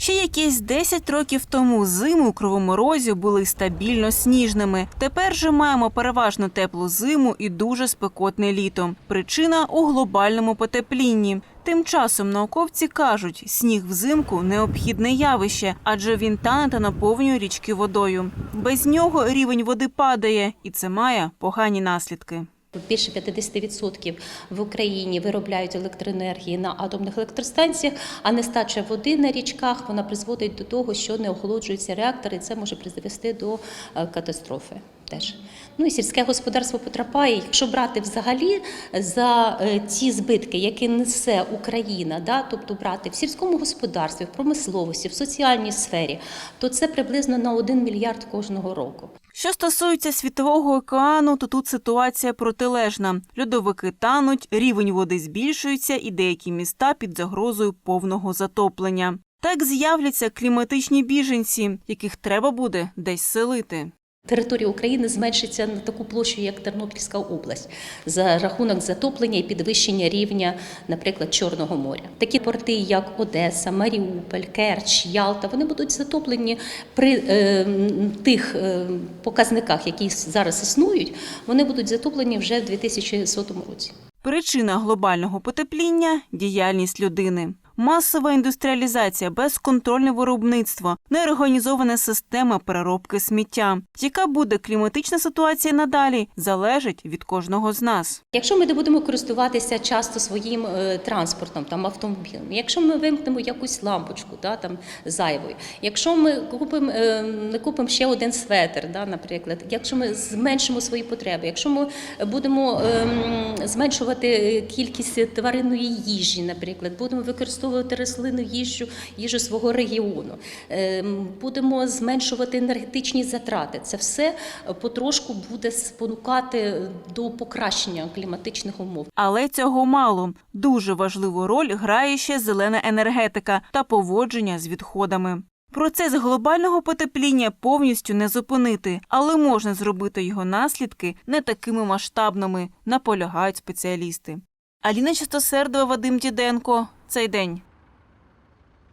Ще якісь 10 років тому зими у Кривому Розі були стабільно сніжними. Тепер же маємо переважно теплу зиму і дуже спекотне літо. Причина у глобальному потеплінні. Тим часом науковці кажуть, сніг взимку необхідне явище, адже він тане та наповнює річки водою. Без нього рівень води падає, і це має погані наслідки. Більше 50% в Україні виробляють електроенергії на атомних електростанціях, а нестача води на річках вона призводить до того, що не охолоджуються реактори, і це може призвести до е, катастрофи. Теж ну і сільське господарство потрапляє. Якщо брати взагалі за е, ті збитки, які несе Україна, да, тобто брати в сільському господарстві, в промисловості, в соціальній сфері, то це приблизно на 1 мільярд кожного року. Що стосується світового океану, то тут ситуація протилежна. Льодовики тануть, рівень води збільшується, і деякі міста під загрозою повного затоплення. Так з'являться кліматичні біженці, яких треба буде десь селити. Територія України зменшиться на таку площу, як Тернопільська область, за рахунок затоплення і підвищення рівня, наприклад, Чорного моря. Такі порти, як Одеса, Маріуполь, Керч, Ялта, вони будуть затоплені при е, тих е, показниках, які зараз існують. Вони будуть затоплені вже в 2100 році. Причина глобального потепління діяльність людини. Масова індустріалізація, безконтрольне виробництво, неорганізована система переробки сміття. Яка буде кліматична ситуація надалі, залежить від кожного з нас. Якщо ми не будемо користуватися часто своїм е, транспортом, там автомобілем, якщо ми вимкнемо якусь лампочку, да, там зайвою, якщо ми купимо е, не купимо ще один светр, да, наприклад, якщо ми зменшимо свої потреби, якщо ми будемо ем, зменшувати кількість тваринної їжі, наприклад, будемо використовувати рослинну їжу, їжу свого регіону, ем, будемо зменшувати енергетичні затрати. Це все потрошку буде спонукати до покращення кліматичних умов. Але цього мало. Дуже важливу роль грає ще зелена енергетика та поводження з відходами. Процес глобального потепління повністю не зупинити, але можна зробити його наслідки не такими масштабними, наполягають спеціалісти. Аліна Чистосердова, Вадим Діденко. Цей день.